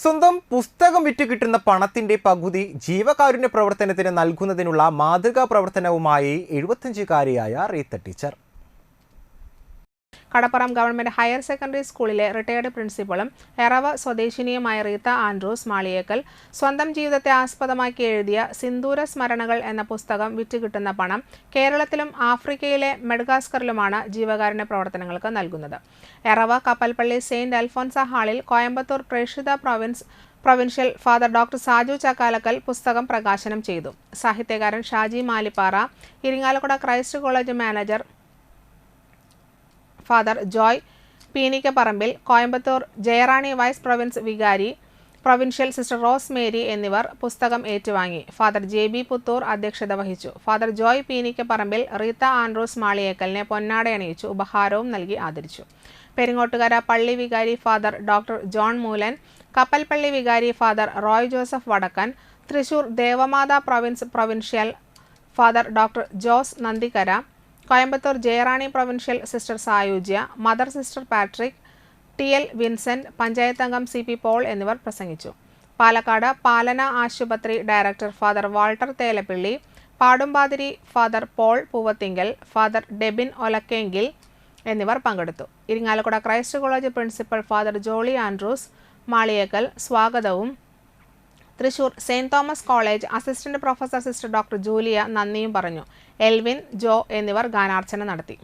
സ്വന്തം പുസ്തകം വിറ്റ് കിട്ടുന്ന പണത്തിന്റെ പകുതി ജീവകാരുണ്യ പ്രവർത്തനത്തിന് നൽകുന്നതിനുള്ള മാതൃകാ പ്രവർത്തനവുമായി എഴുപത്തഞ്ചുകാരിയായ Rita teacher. Kadappuram government higher secondary സ്കൂളിലെ റിട്ടയർഡ് പ്രിൻസിപ്പളും എറവ സ്വദേശിനിയുമായ റീത്ത ആൻഡ്രൂസ് മാളിയേക്കൽ സ്വന്തം ജീവിതത്തെ ആസ്പദമാക്കി എഴുതിയ സിന്ദൂര സ്മരണകൾ എന്ന പുസ്തകം വിറ്റുകിട്ടുന്ന പണം കേരളത്തിലും ആഫ്രിക്കയിലെ മെഡഗാസ്കറിലുമാണ് ജീവകാരുണ്യ പ്രവർത്തനങ്ങൾക്ക് നൽകുന്നത്. എറവ കപ്പൽപ്പള്ളി സെയിന്റ് അൽഫോൻസ ഹാളിൽ Coimbatore Preshitha province provincial father doctor Saju Chakkalakkal പുസ്തകം പ്രകാശനം ചെയ്തു. സാഹിത്യകാരൻ Shaji Malippara Irinjalakuda Christ college manager father Joy Peenikkaparambil Coimbatore Jayarani vice province വികാരി പ്രൊവിൻഷ്യൽ സിസ്റ്റർ റോസ് മേരി എന്നിവർ പുസ്തകം ഏറ്റുവാങ്ങി. ഫാദർ ജെ ബി പുത്തൂർ അധ്യക്ഷത വഹിച്ചു. Father Joy Peenikkaparambil Rita Andrews മാളിയേക്കലിനെ പൊന്നാടയണിയിച്ചു ഉപഹാരവും നൽകി ആദരിച്ചു. പെരിങ്ങോട്ടുകര പള്ളി വികാരി father doctor John Moolan Kappalpalli വികാരി father Roy Joseph Vadakkan Thrissur Devamatha province provincial father doctor Jose Nandikkara Coimbatore Jayarani provincial sister Sayujya mother sister Patrick T L Vincent panchayat അംഗം C P Paul എന്നിവർ പ്രസംഗിച്ചു. പാലക്കാട് പാലന ആശുപത്രി director father Walter Thelappilly Padumpathiri father Paul Poovathingal father Debin Olakkengil എന്നിവർ പങ്കെടുത്തു. Irinjalakuda Christ college principal father Jolly Andrews Maliyekkal സ്വാഗതവും Thrissur saint Thomas college assistant professor sister doctor Julia നന്ദിയും പറഞ്ഞു. Elwyn ജോ എന്നിവർ ഗാനാർച്ചന നടത്തി.